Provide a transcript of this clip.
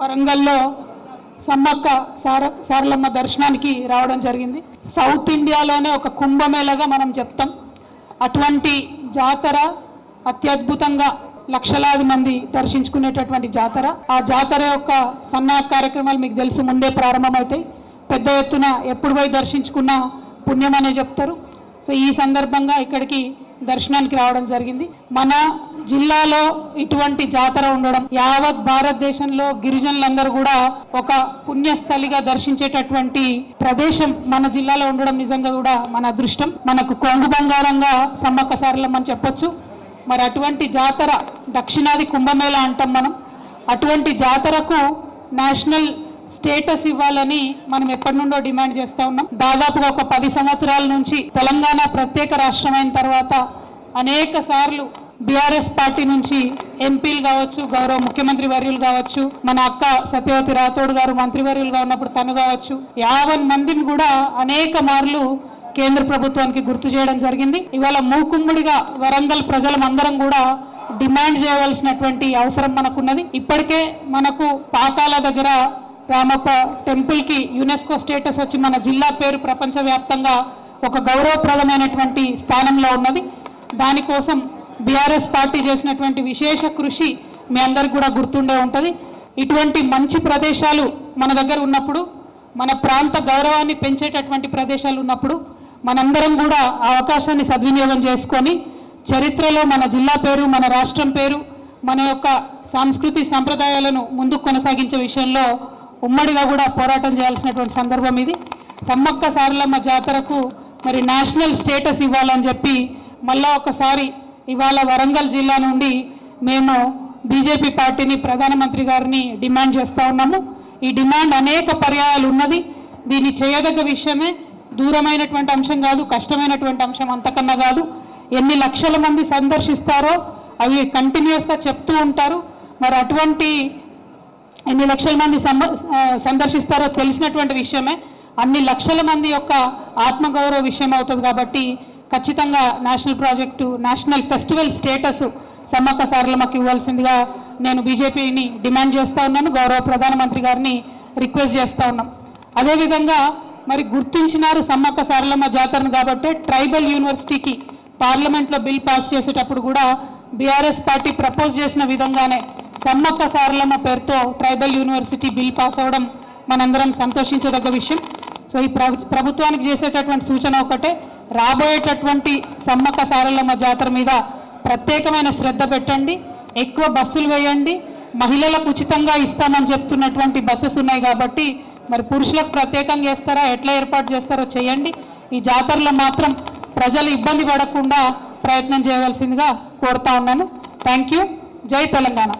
వరంగల్లో సమ్మక్క సార సారలమ్మ దర్శనానికి రావడం జరిగింది. సౌత్ ఇండియాలోనే ఒక కుంభమేళగా మనం చెప్తాం. అటువంటి జాతర అత్యద్భుతంగా లక్షలాది మంది దర్శించుకునేటటువంటి జాతర. ఆ జాతర యొక్క సన్నాహ కార్యక్రమాలు మీకు తెలుసు ముందే ప్రారంభమవుతాయి. పెద్ద ఎత్తున ఎప్పుడు పోయి దర్శించుకున్న పుణ్యం అనే చెప్తారు. సో ఈ సందర్భంగా ఇక్కడికి దర్శనానికి రావడం జరిగింది. మన జిల్లాలో ఇటువంటి జాతర ఉండడం యావత్ భారతదేశంలో గిరిజనులందరూ కూడా ఒక పుణ్యస్థలిగా దర్శించేటటువంటి ప్రదేశం మన జిల్లాలో ఉండడం నిజంగా కూడా మన అదృష్టం. మనకు కొంగు బంగారంగా సమ్మక్క సారలమ్మని చెప్పొచ్చు. మరి అటువంటి జాతర దక్షిణాది కుంభమేళ అంటాం మనం. అటువంటి జాతరకు నేషనల్ స్టేటస్ ఇవ్వాలని మనం ఎప్పటి నుండో డిమాండ్ చేస్తా ఉన్నాం. దాదాపుగా ఒక పది సంవత్సరాల నుంచి తెలంగాణ ప్రత్యేక రాష్ట్రమైన తర్వాత అనేక సార్లు బీఆర్ఎస్ పార్టీ నుంచి ఎంపీలు కావచ్చు గౌరవ ముఖ్యమంత్రి వర్యులు కావచ్చు మన అక్క సత్యవతి రాథోడ్ గారు మంత్రివర్యులుగా ఉన్నప్పుడు తను కావచ్చు యాభై మందిని కూడా అనేక మార్లు కేంద్ర ప్రభుత్వానికి గుర్తు చేయడం జరిగింది. ఇవాళ మూకుమ్ముడిగా వరంగల్ ప్రజలమందరం కూడా డిమాండ్ చేయవలసినటువంటి అవసరం మనకున్నది. ఇప్పటికే మనకు పాకాల దగ్గర రామప్ప టెంపుల్కి యునెస్కో స్టేటస్ వచ్చి మన జిల్లా పేరు ప్రపంచవ్యాప్తంగా ఒక గౌరవప్రదమైనటువంటి స్థానంలో ఉన్నది. దానికోసం బీఆర్ఎస్ పార్టీ చేసినటువంటి విశేష కృషి మీ అందరికి కూడా గుర్తుండే ఉంటుంది. ఇటువంటి మంచి ప్రదేశాలు మన దగ్గర ఉన్నప్పుడు మన ప్రాంత గౌరవాన్ని పెంచేటటువంటి ప్రదేశాలు ఉన్నప్పుడు మనందరం కూడా ఆ అవకాశాన్ని సద్వినియోగం చేసుకొని చరిత్రలో మన జిల్లా పేరు మన రాష్ట్రం పేరు మన యొక్క సంస్కృతి సంప్రదాయాలను ముందుకు కొనసాగించే విషయంలో ఉమ్మడిగా కూడా పోరాటం చేయాల్సినటువంటి సందర్భం ఇది. సమ్మక్క సారలమ్మ జాతరకు మరి నేషనల్ స్టేటస్ ఇవ్వాలని చెప్పి మళ్ళా ఒకసారి ఇవాళ వరంగల్ జిల్లా నుండి మేము బీజేపీ పార్టీని ప్రధానమంత్రి గారిని డిమాండ్ చేస్తూ ఉన్నాము. ఈ డిమాండ్ అనేక పర్యాయాలు ఉన్నది. దీన్ని చేయదగ్గ విషయమే దూరమైనటువంటి అంశం కాదు కష్టమైనటువంటి అంశం అంతకన్నా కాదు. ఎన్ని లక్షల మంది సందర్శిస్తారో అవి కంటిన్యూస్గా చెప్తూ ఉంటారు. మరి అటువంటి ఎన్ని లక్షల మంది సందర్శిస్తారో తెలిసినటువంటి విషయమే. అన్ని లక్షల మంది యొక్క ఆత్మగౌరవ విషయం అవుతుంది కాబట్టి ఖచ్చితంగా national project national festival status Sammakka సారలమ్మకి ఇవ్వాల్సిందిగా నేను బీజేపీని డిమాండ్ చేస్తూ ఉన్నాను. గౌరవ ప్రధానమంత్రి గారిని రిక్వెస్ట్ చేస్తూ ఉన్నాం. అదేవిధంగా మరి గుర్తించినారు సమ్మక్క సారలమ్మ జాతరను కాబట్టి ట్రైబల్ యూనివర్సిటీకి పార్లమెంట్లో బిల్ పాస్ చేసేటప్పుడు కూడా బీఆర్ఎస్ పార్టీ ప్రపోజ్ చేసిన విధంగానే సమ్మక్క సారలమ్మ పేరుతో ట్రైబల్ యూనివర్సిటీ బిల్ పాస్ అవ్వడం మనందరం సంతోషించదగ్గ విషయం. సో ఈ ప్రభుత్వానికి చేసేటటువంటి సూచన ఒకటే రాబోయేటటువంటి సమ్మక్క సారలమ్మ జాతర మీద ప్రత్యేకమైన శ్రద్ధ పెట్టండి ఎక్కువ బస్సులు వేయండి మహిళలకు ఉచితంగా ఇస్తామని చెప్తున్నటువంటి బస్సెస్ ఉన్నాయి కాబట్టి మరి పురుషులకు ప్రత్యేకంగా చేస్తారా ఎట్లా ఏర్పాటు చేస్తారో చేయండి. ఈ జాతరలో మాత్రం ప్రజలు ఇబ్బంది పడకుండా ప్రయత్నం చేయవలసిందిగా కోరుతా ఉన్నాను. Thank you. జై తెలంగాణ.